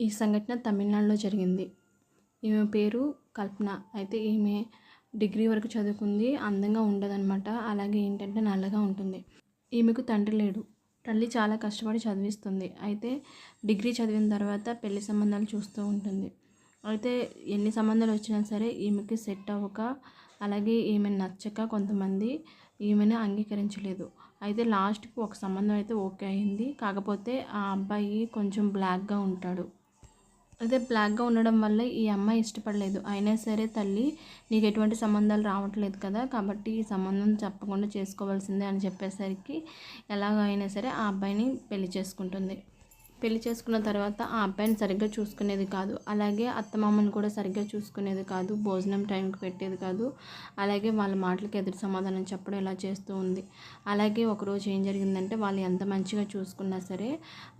ఈ సంఘటన తమిళనాడులో జరిగింది. ఈమె పేరు కల్పన. అయితే ఈమె డిగ్రీ వరకు చదువుకుంది అందంగా ఉండదన్నమాట. అలాగే ఏంటంటే నల్లగా ఉంటుంది. ఈమెకు తండ్రి లేడు. తల్లి చాలా కష్టపడి చదివిస్తుంది. అయితే డిగ్రీ చదివిన తర్వాత పెళ్ళి సంబంధాలు చూస్తూ ఉంటుంది. అయితే ఎన్ని సంబంధాలు వచ్చినా సరే ఈమెకి సెట్ అవ్వక అలాగే ఈమె నచ్చక కొంతమంది ఈమెను అంగీకరించలేదు. అయితే లాస్ట్కి ఒక సంబంధం అయితే ఓకే అయింది. కాకపోతే ఆ అబ్బాయి కొంచెం బ్లాక్గా ఉంటాడు. అదే బ్లాక్గా ఉండడం వల్ల ఈ అమ్మాయి ఇష్టపడలేదు. అయినా సరే తల్లి నీకు ఎటువంటి సంబంధాలు రావట్లేదు కదా కాబట్టి ఈ సంబంధం చెప్పకుండా చేసుకోవాల్సిందే అని చెప్పేసరికి ఎలాగైనా సరే ఆ అబ్బాయిని పెళ్ళి చేసుకుంటుంది. పెళ్ళి చేసుకున్న తర్వాత ఆ అబ్బాయిని సరిగ్గా చూసుకునేది కాదు. అలాగే అత్తమామని కూడా సరిగ్గా చూసుకునేది కాదు. భోజనం టైంకి పెట్టేది కాదు. అలాగే వాళ్ళ మాటలకు ఎదురు సమాధానం చెప్పడం ఇలా చేస్తూ ఉంది. అలాగే ఒకరోజు ఏం జరిగిందంటే వాళ్ళు ఎంత మంచిగా చూసుకున్నా సరే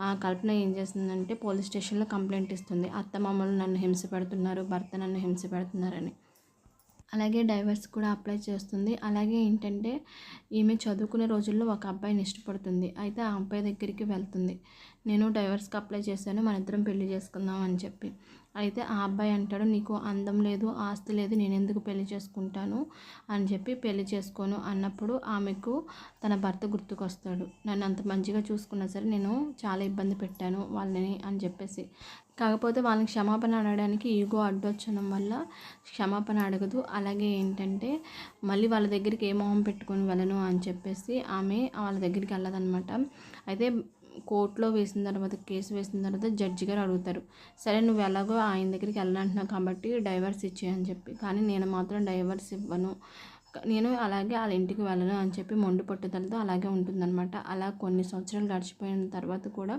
ఆ కల్పన ఏం చేస్తుందంటే పోలీస్ స్టేషన్లో కంప్లైంట్ ఇస్తుంది. అత్తమామలు నన్ను హింస పెడుతున్నారు భర్త నన్ను హింస పెడుతున్నారని. అలాగే డైవర్స్ కూడా అప్లై చేస్తుంది. అలాగే ఏంటంటే ఈమె చదువుకునే రోజుల్లో ఒక అబ్బాయిని ఇష్టపడుతుంది. అయితే ఆ అబ్బాయి దగ్గరికి వెళ్తుంది. నేను డైవర్స్కి అప్లై చేశాను. మన ఇద్దరం పెళ్ళి చేసుకుందాం అని చెప్పి. అయితే ఆ అబ్బాయి అంటాడు నీకు అందం లేదు ఆస్తి లేదు నేను ఎందుకు పెళ్ళి చేసుకుంటాను అని చెప్పి పెళ్ళి చేసుకోను అన్నప్పుడు ఆమెకు తన భర్త గుర్తుకొస్తాడు. నన్ను అంత మంచిగా చూసుకున్నా సరే నేను చాలా ఇబ్బంది పెట్టాను వాళ్ళని అని చెప్పేసి. కాకపోతే వాళ్ళని క్షమాపణ అడగడానికి ఈగో అడ్డొచ్చడం వల్ల క్షమాపణ అడగదు. అలాగే ఏంటంటే మళ్ళీ వాళ్ళ దగ్గరికి ఏ మొహం పెట్టుకొని వెళ్ళను అని చెప్పేసి ఆమె వాళ్ళ దగ్గరికి వెళ్ళదనమాట అయితే కోర్టులో వేసిన తర్వాత కేసు వేసిన తర్వాత జడ్జి గారు అడుగుతారు సరే నువ్వు ఎలాగో ఆయన దగ్గరికి వెళ్ళాలంటున్నావు కాబట్టి డైవర్స్ ఇచ్చేయని చెప్పి. కానీ నేను మాత్రం డైవర్స్ ఇవ్వను. నేను అలాగే వాళ్ళ ఇంటికి వెళ్ళను అని చెప్పి మొండి పట్టుదలతో అలాగే ఉంటుందన్నమాట. అలా కొన్ని సంవత్సరాలు గడిచిపోయిన తర్వాత కూడా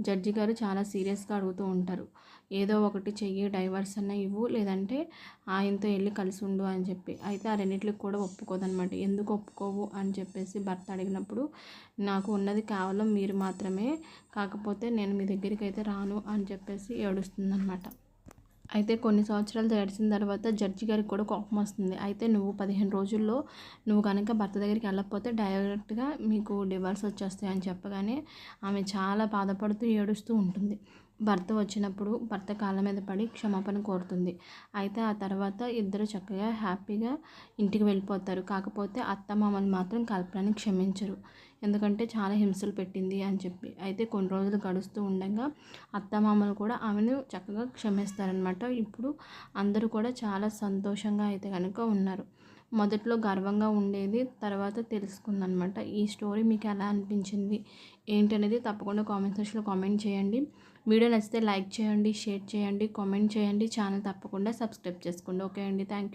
జడ్జి గారు చాలా సీరియస్గా అడుగుతూ ఉంటారు. ఏదో ఒకటి చెయ్యి డైవర్స్ అన్న ఇవ్వు లేదంటే ఆయనతో వెళ్ళి కలిసి ఉండు అని చెప్పి. అయితే ఆ రెండింటికి కూడా ఒప్పుకోదనమాట ఎందుకు ఒప్పుకోవు అని చెప్పేసి భర్త అడిగినప్పుడు నాకు ఉన్నది కేవలం మీరు మాత్రమే కాకపోతే నేను మీ దగ్గరికి అయితే రాను అని చెప్పేసి ఏడుస్తుందనమాట అయితే కొన్ని సంవత్సరాలు గడిచిన తర్వాత జడ్జి గారికి కూడా కోపం వస్తుంది. అయితే నువ్వు పదిహేను రోజుల్లో నువ్వు కనుక భర్త దగ్గరికి వెళ్ళకపోతే డైరెక్ట్గా మీకు డివర్స్ వచ్చేస్తాయి అని చెప్పగానే ఆమె చాలా బాధపడుతూ ఏడుస్తూ ఉంటుంది. భర్త వచ్చినప్పుడు భర్త కాళ్ళ మీద పడి క్షమాపణ కోరుతుంది. అయితే ఆ తర్వాత ఇద్దరు చక్కగా హ్యాపీగా ఇంటికి వెళ్ళిపోతారు. కాకపోతే అత్త మాత్రం కల్పనని క్షమించరు. ఎందుకంటే చాలా హింసలు పెట్టింది అని చెప్పి. అయితే కొన్ని రోజులు గడుస్తూ ఉండగా అత్తమామలు కూడా ఆమెను చక్కగా క్షమిస్తారనమాట ఇప్పుడు అందరూ కూడా చాలా సంతోషంగా అయితే కనుక ఉన్నారు. మొదట్లో గర్వంగా ఉండేది తర్వాత తెలుసుకుందనమాట. ఈ స్టోరీ మీకు ఎలా అనిపించింది? ఏంటనేది తప్పకుండా కామెంట్ సెక్షన్లో కామెంట్ చేయండి. వీడియో నచ్చితే లైక్ చేయండి షేర్ చేయండి కామెంట్ చేయండి. ఛానల్ తప్పకుండా సబ్స్క్రైబ్ చేసుకోండి. ఓకే అండి. Thank you